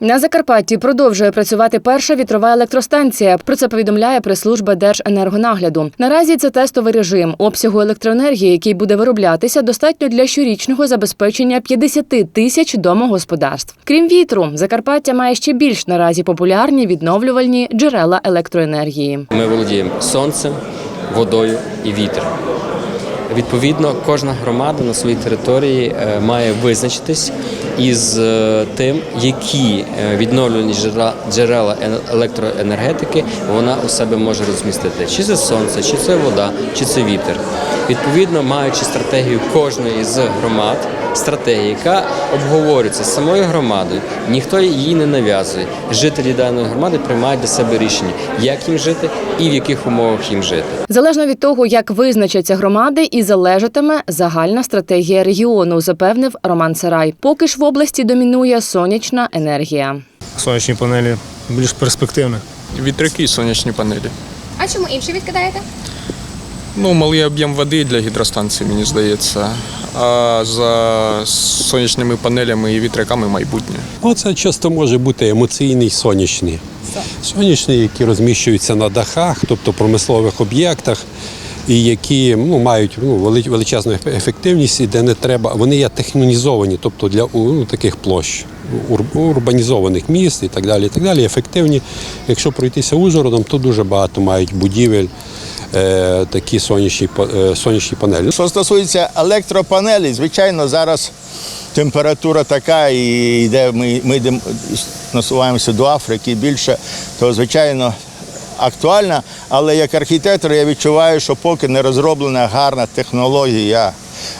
На Закарпатті продовжує працювати перша вітрова електростанція. Про це повідомляє прес-служба Держенергонагляду. Наразі це тестовий режим обсягу електроенергії, який буде вироблятися, достатньо для щорічного забезпечення 50 тисяч домогосподарств. Крім вітру, Закарпаття має ще більш наразі популярні відновлювальні джерела електроенергії. Ми володіємо сонцем, водою і вітром. Відповідно, кожна громада на своїй території е, має визначитись із е, тим, які е, відновлені джерела- електроенергетики вона у себе може розмістити. Чи це сонце, чи це вода, чи це вітер. Відповідно, маючи стратегію кожної з громад, стратегія, яка обговорюється з самою громадою, ніхто її не нав'язує. Жителі даної громади приймають для себе рішення, як їм жити і в яких умовах їм жити. Залежно від того, як визначаться громади, і залежатиме загальна стратегія регіону, запевнив Роман Сарай. Поки ж в області домінує сонячна енергія. сонячні панелі більш перспективне. Вітряки і сонячні панелі. А чому інші відкидаєте? Ну, малий об'єм води для гідростанції, мені здається. А за сонячними панелями і вітряками майбутнє. Оце часто може бути емоційний сонячний. Сонячні, які розміщуються на дахах, тобто промислових об'єктах, і які ну, мають ну, величезну ефективність, і де не треба. Вони є технонізовані, тобто для ну, таких площ, урбанізованих міст і так далі. І так далі. Ефективні. Якщо пройтися Ужгородом, то дуже багато мають будівель. Е, Такі сонячні, е, сонячні панелі. Що стосується електропанелей, звичайно, зараз температура така, і йде, ми, ми йдемо, насуваємося до Африки більше, то звичайно актуальна. Але як архітектор я відчуваю, що поки не розроблена гарна технологія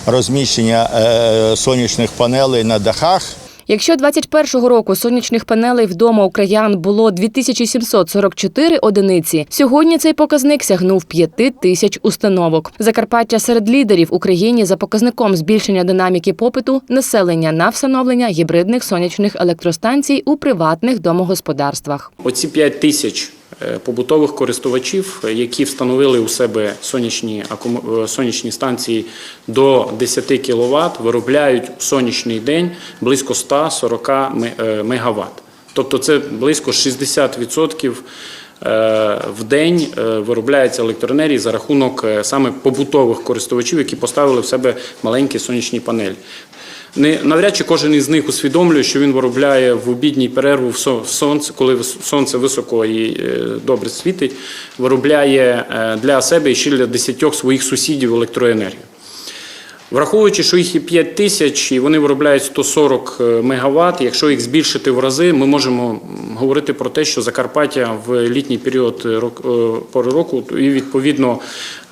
розміщення е, сонячних панелей на дахах. Якщо 21-го року сонячних панелей вдома у краян було 2744 одиниці, сьогодні цей показник сягнув 5 тисяч установок. Закарпаття серед лідерів Україні за показником збільшення динаміки попиту населення на встановлення гібридних сонячних електростанцій у приватних домогосподарствах. Оці 5 тисяч побутових користувачів, е, які встановили у себе сонячні, е, сонячні станції до 10 кВт, виробляють в сонячний день близько 140 ме- е. Тобто це близько 60% е, в день е, виробляється електроенергії за рахунок е, саме побутових користувачів, які поставили в себе маленькі сонячні панелі. Не навряд чи кожен із них усвідомлює, що він виробляє в обідній перерву в сонце, коли сонце високо і е, добре світить, виробляє е, для себе і ще для десятьох своїх сусідів електроенергію. Враховуючи, що їх є 5 тисяч і вони виробляють 140 мегаватт, якщо їх збільшити в рази, ми можемо говорити про те, що Закарпаття в літній період е, рок- е, пори року і відповідно,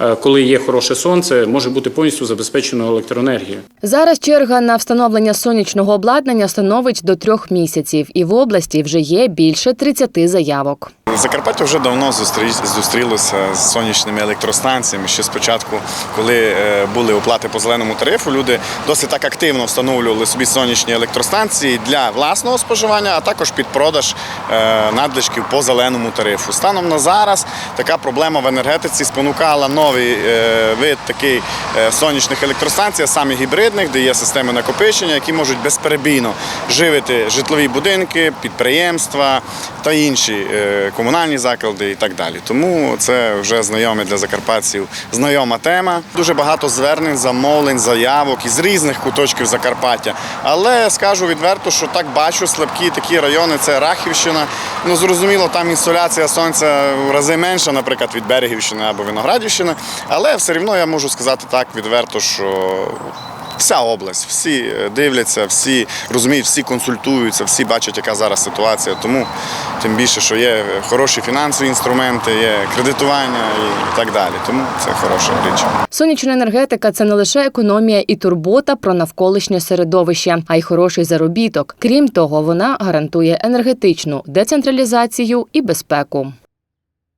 е, коли є хороше сонце, може бути повністю забезпечено електроенергією. Зараз черга на встановлення сонячного обладнання становить до трьох місяців, і в області вже є більше 30 заявок. Закарпаття вже давно зустрі- зустрілося з сонячними електростанціями. Ще спочатку, коли були оплати по зеленому тарифу, люди досить так активно встановлювали собі сонячні електростанції для власного споживання, а також під продаж надлишків по зеленому тарифу. Станом на зараз така проблема в енергетиці спонукала новий е, вид такий е, сонячних електростанцій, а саме гібридних, де є системи накопичення, які можуть безперебійно живити житлові будинки, підприємства та інші е, комунальні заклади і так далі. Тому це вже знайоме для закарпатців знайома тема. Дуже багато звернень, замовлень, заявок із різних куточків Закарпаття. Але скажу відверто, що так бачу, слабкі такі райони це Рахівщина. Ну зрозуміло, там інсоляція сонця в рази менша, наприклад, від Берегівщини або Виноградівщини. Але все рівно я можу сказати так відверто, що Вся область, всі е, дивляться, всі розуміють, всі консультуються, всі бачать, яка зараз ситуація. Тому тим більше, що є хороші фінансові інструменти, є кредитування і так далі. Тому це хороша річ. Сонячна енергетика це не лише економія і турбота про навколишнє середовище, а й хороший заробіток. Крім того, вона гарантує енергетичну децентралізацію і безпеку.